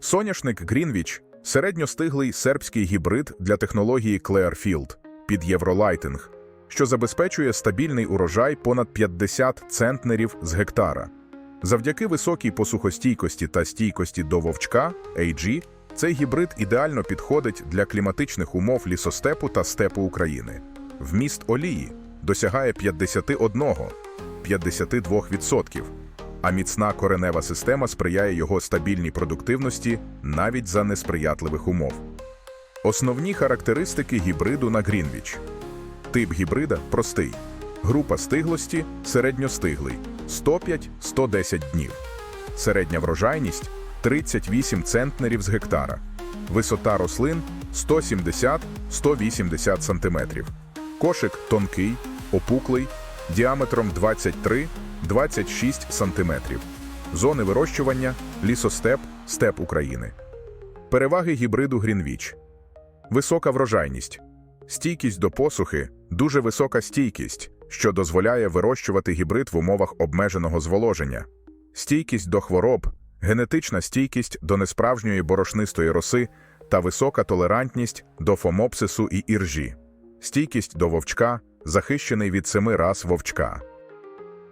Соняшник Greenwich – середньостиглий сербський гібрид для технології Clearfield під євролайтинг, що забезпечує стабільний урожай понад 50 центнерів з гектара. Завдяки високій посухостійкості та стійкості до вовчка AG, цей гібрид ідеально підходить для кліматичних умов лісостепу та степу України. Вміст олії досягає 51-52%, а міцна коренева система сприяє його стабільній продуктивності навіть за несприятливих умов. Основні характеристики гібриду на Грінвіч. Тип гібрида простий. Група стиглості середньостиглий 105-110 днів. Середня врожайність 38 центнерів з гектара. Висота рослин 170-180 см. Кошик тонкий, опуклий, діаметром 23-26 см. Зони вирощування лісостеп, степ України. Переваги гібриду Грінвіч. Висока врожайність. Стійкість до посухи дуже висока стійкість, що дозволяє вирощувати гібрид в умовах обмеженого зволоження. Стійкість до хвороб, генетична стійкість до несправжньої борошнистої роси та висока толерантність до фомопсису і іржі. Стійкість до вовчка, захищений від семи рас вовчка.